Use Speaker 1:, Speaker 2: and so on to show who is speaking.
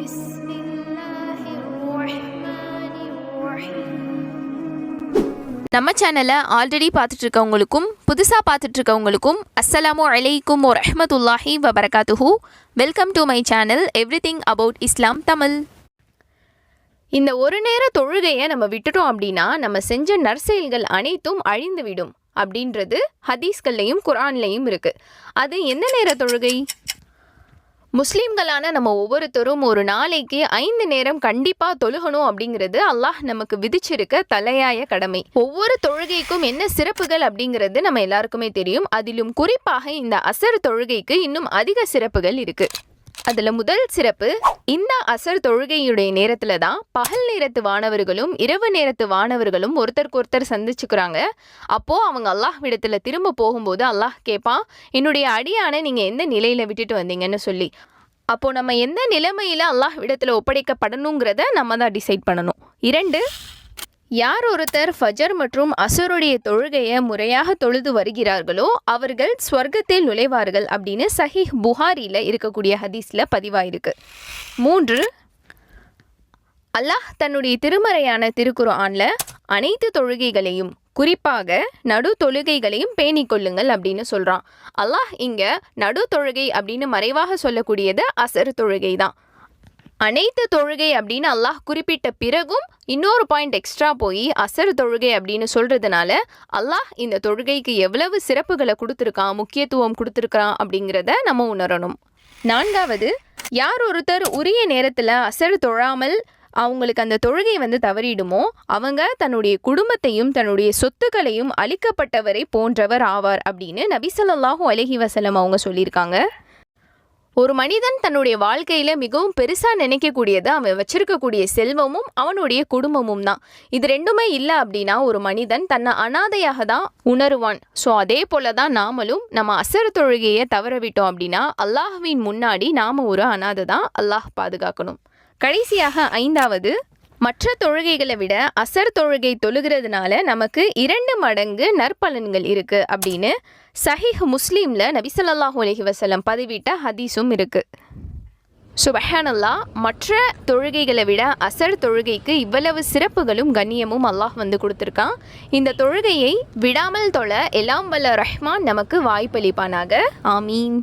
Speaker 1: بسم الله الرحمن الرحيم
Speaker 2: நம்ம சேனலை ஆல்ரெடி பார்த்துட்டு இருக்கவங்களுக்கும் புதுசாக பார்த்துட்டு இருக்கவங்களுக்கும் அஸ்ஸலாமு அலைக்கும் ஒ ரஹ்மத்துல்லாஹி வபரகாத்துஹு welcome to my channel everything about Islam Tamil இந்த ஒரு நேர தொழுகையை நம்ம விட்டுட்டோம் அப்படின்னா நம்ம செஞ்ச நற்செயல்கள் அனைத்தும் அழிந்துவிடும் அப்படின்றது ஹதீஸ்கள்லையும் குரான்லையும் இருக்கு அது எந்த நேர தொழுகை முஸ்லீம்களான நம்ம ஒவ்வொருத்தரும் ஒரு நாளைக்கு ஐந்து நேரம் கண்டிப்பா தொழுகணும் அப்படிங்கிறது அல்லாஹ் நமக்கு விதிச்சிருக்க தலையாய கடமை. ஒவ்வொரு தொழுகைக்கும் என்ன சிறப்புகள் அப்படிங்கிறது நம்ம எல்லாருக்குமே தெரியும். அதிலும் குறிப்பாக இந்த அசர் தொழுகைக்கு இன்னும் அதிக சிறப்புகள் இருக்கு. அதில் முதல் சிறப்பு இந்த அசர் தொழுகையுடைய நேரத்தில் தான் பகல் நேரத்து வானவர்களும் இரவு நேரத்து வானவர்களும் ஒருத்தருக்கு ஒருத்தர் சந்திச்சுக்கிறாங்க. அப்போது அவங்க அல்லாஹ் விடத்தில் திரும்ப போகும்போது அல்லாஹ் கேட்பான் என்னுடைய அடியானை நீங்கள் எந்த நிலையில் விட்டுட்டு வந்தீங்கன்னு சொல்லி. அப்போ நம்ம எந்த நிலைமையில் அல்லாஹ் இடத்துல ஒப்படைக்கப்படணுங்கிறத நம்ம தான் டிசைட் பண்ணணும். இரண்டு யார் ஒருத்தர் ஃபஜர் மற்றும் அசருடைய தொழுகையை முறையாக தொழுது வருகிறார்களோ அவர்கள் ஸ்வர்க்கத்தில் நுழைவார்கள் அப்படின்னு சஹீஹ் புகாரியில் இருக்கக்கூடிய ஹதீஸில் பதிவாயிருக்கு. மூன்று அல்லாஹ் தன்னுடைய திருமறையான திருக்குர்ஆனில் அனைத்து தொழுகைகளையும் குறிப்பாக நடு தொழுகைகளையும் பேணிக் கொள்ளுங்கள் அப்படின்னு சொல்கிறான் அல்லாஹ் இங்கே நடு தொழுகை அப்படின்னு மறைவாக சொல்லக்கூடியது அசர் தொழுகை தான். அனைத்து தொழுகை அப்படின்னு அல்லாஹ் குறிப்பிட்ட பிறகும் இன்னொரு பாயிண்ட் எக்ஸ்ட்ரா போய் அசர் தொழுகை அப்படின்னு சொல்கிறதுனால அல்லாஹ் இந்த தொழுகைக்கு எவ்வளவு சிறப்புகளை கொடுத்துருக்கான் முக்கியத்துவம் கொடுத்துருக்கான் அப்படிங்கிறத நம்ம உணரணும். நான்காவது யார் ஒருத்தர் உரிய நேரத்தில் அசர் தொழாமல் அவங்களுக்கு அந்த தொழுகை வந்து தவறிடுமோ அவங்க தன்னுடைய குடும்பத்தையும் தன்னுடைய சொத்துக்களையும் அளிக்கப்பட்டவரை போன்றவர் ஆவார் அப்படின்னு நபி ஸல்லல்லாஹு அலைஹி அவங்க சொல்லியிருக்காங்க. ஒரு மனிதன் தன்னுடைய வாழ்க்கையில் மிகவும் பெருசாக நினைக்கக்கூடியது அவன் வச்சிருக்கக்கூடிய செல்வமும் அவனுடைய குடும்பமும் தான். இது ரெண்டுமே இல்லை அப்படின்னா ஒரு மனிதன் தன்னை அனாதையாக தான் உணருவான். ஸோ அதே போல தான் நாமளும் நம்ம அசர் தொழுகையை தவற விட்டோம் அப்படின்னா அல்லாஹ்வின் முன்னாடி நாம் ஒரு அனாதை தான் அல்லாஹ் பாதுகாக்கணும். கடைசியாக ஐந்தாவது மற்ற தொழுகைகளை விட அசர் தொழுகை தொழுகிறதுனால நமக்கு இரண்டு மடங்கு நற்பலன்கள் இருக்கு அப்படின்னு சஹீஹ் முஸ்லீம்ல நபிசல்லாஹூ அலஹி வசலம் பதிவிட்ட ஹதீஸும் இருக்கு. சுபஹானல்லா மற்ற தொழுகைகளை விட அசர் தொழுகைக்கு இவ்வளவு சிறப்புகளும் கண்ணியமும் அல்லாஹ் வந்து கொடுத்துருக்கான். இந்த தொழுகையை விடாமல் தொழ எல்லாம் வல்ல ரஹ்மான் நமக்கு வாய்ப்பளிப்பானாக. ஆமீன்.